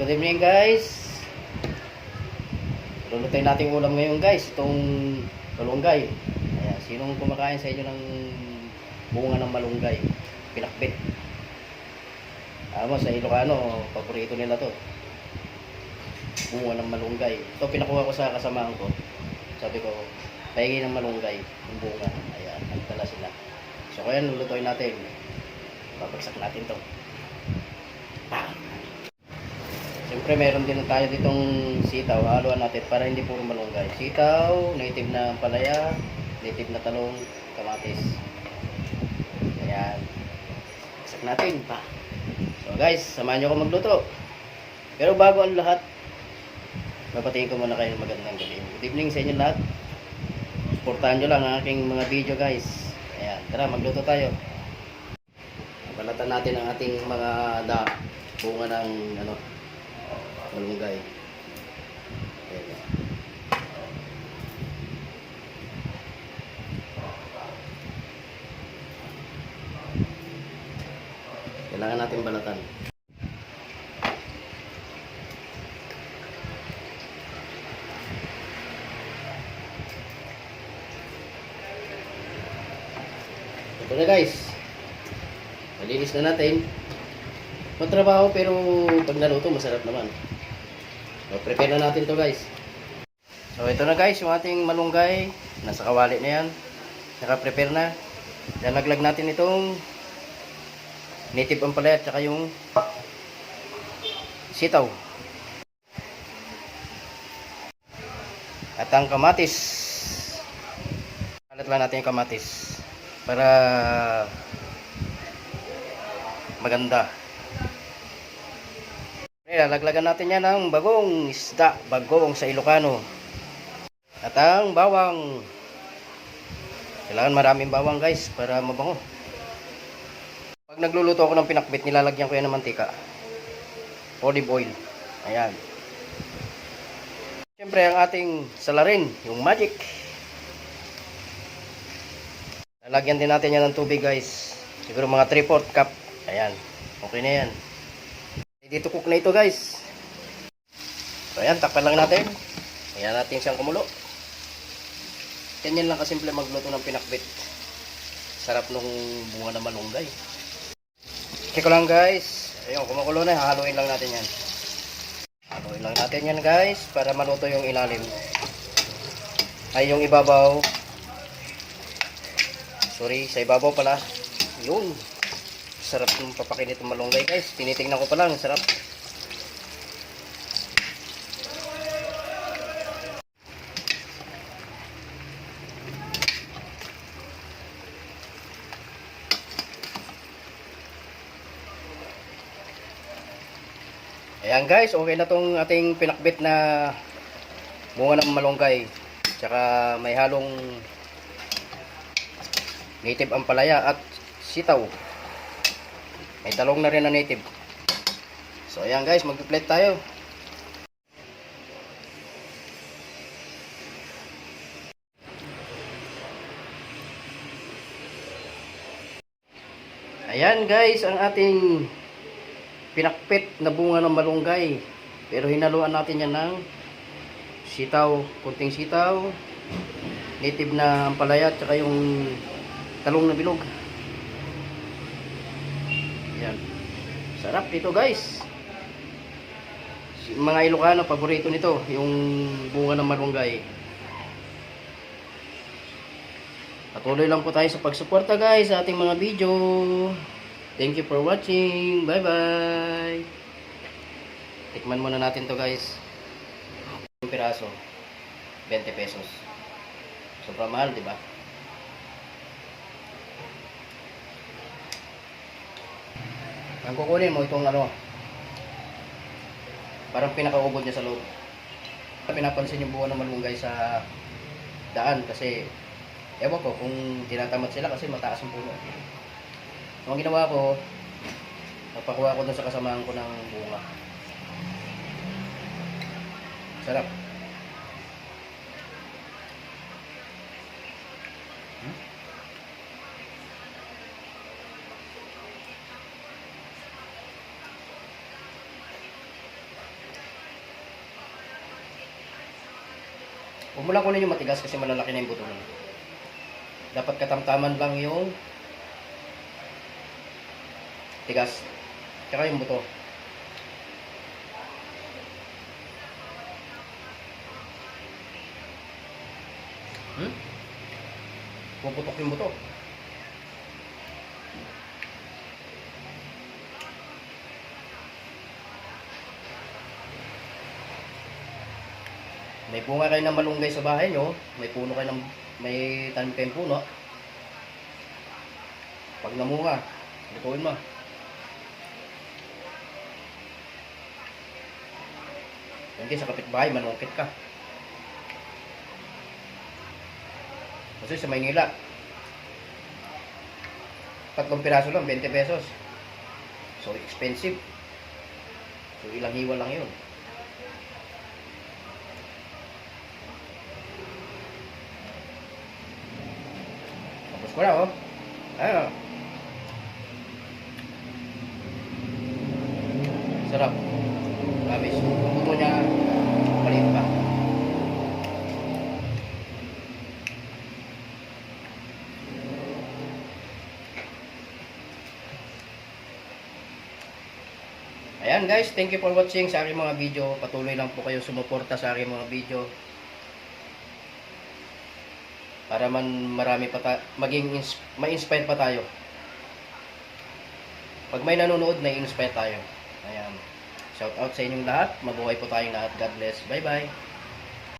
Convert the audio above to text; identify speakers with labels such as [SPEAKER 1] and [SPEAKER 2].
[SPEAKER 1] good evening guys. Lulutuin natin ulam ngayon guys, itong malunggay. Ayan, sinong kumakain sa inyo ng bunga ng malunggay? Pinakbit. Amo sa Ilocano, paborito nila to. Bunga ng malunggay. Ito pinakuha ko sa kasamahan ko. Sabi ko, pahingi ng malunggay, yung bunga. Ayan, nagdala sila. So kaya lulutuin natin. Babagsak natin to. Siyempre meron din tayo ditong sitaw, haluan natin para hindi puro malunggay. Sitaw, native na palaya, native na talong, kamatis. Ayan. Isak natin pa. So guys, samahan nyo ako magluto. Pero bago ang lahat, mapatingin ko muna kayo ng magandang gabi. Good evening sa inyo lahat. Supportahan nyo lang ang aking mga video guys. Ayan, tara magluto tayo. Balatan natin ang ating mga da bunga ng ano malunggay. Kailangan natin balatan. Ito na guys. Malinis na natin. Matrabaho pero pag naluto masarap naman. So, prepare na natin to guys. So ito na guys yung ating malunggay. Nasa kawali na yan. Naka-prepare na. Lalaglag natin itong native ampalaya at saka yung sitaw. At ang kamatis. Kalat lang natin yung kamatis para maganda. Lalaglagan natin yan ng bagong isda, bagong sa Ilocano. At ang bawang. Kailangan maraming bawang guys para mabango. Pag nagluluto ako ng pinakbit, nilalagyan ko yan ng mantika. Olive oil. Ayan. Siyempre ang ating salarin, yung magic. Lalagyan din natin yan ng tubig guys. Siguro mga 3-4 cup. Ayan. Okay na yan. Dito cook na ito guys. So ayan, takpan lang natin. Ayan natin siyang kumulo. Ganyan lang kasimple magluto ng pinakbit. Sarap nung bunga na malunggay. Check ko lang guys. Ayun, kumukulo na. Haluin lang natin yan. Haluin lang natin yan guys para maluto yung ilalim. Ay yung ibabaw. Sorry, sa ibabaw pala. Yun. Sarap ng papakinit ng malunggay guys. Tinitingnan ko pa lang, sarap. Ayan guys, okay na tong ating pinakbit na bunga ng malunggay. Tsaka may halong native ampalaya at sitaw. May talong na rin na native. So ayan guys, mag-plate tayo. Ayan guys, ang ating pinakpit na bunga ng malunggay. Pero hinaluan natin yan ng sitaw, kunting sitaw, native na ampalaya, at saka yung talong na bilog. Yan. Sarap dito guys. Mga Ilocano, paborito nito, yung bunga ng malunggay. Patuloy lang po tayo sa pagsuporta guys sa ating mga video. Thank you for watching. Bye bye. Tikman muna natin to guys. Yung piraso. 20 pesos. Sobrang mahal, di ba? Ang kukunin mo itong ano, parang pinakaubod niya sa loob. Pinapansin yung buwan ng malunggay sa daan kasi ewan ko kung tinatamad sila kasi mataas ang puno. So, ang ginawa ko, napakuha ko dun sa kasamahan ko ng bunga. Sarap. Mo lang kunin yung matigas kasi malalaki na yung buto nun. Dapat katamtaman lang yung tigas. Tsaka yung buto. Hmm? Puputok yung buto. May bunga kayo ng malunggay sa bahay nyo, may puno kayo ng, may tanim kayong puno. Pag namunga, lutuin mo. Hindi sa kapitbahay, manungkit ka. Kasi sa Maynila, tatlong piraso lang, 20 pesos. So expensive. So ilang hiwa lang yun. Na, oh. Ayun, oh. Sarap. Promise. Buto niya, maliit pa. Ayan guys, thank you for watching sa aking mga video. Patuloy lang po kayo sumuporta sa aking mga video. Para man marami pa ta maging ins- ma-inspire pa tayo. Pag may nanonood, na-inspire tayo. Ayan. Shout out sa inyong lahat. Mabuhay po tayong lahat. God bless. Bye-bye.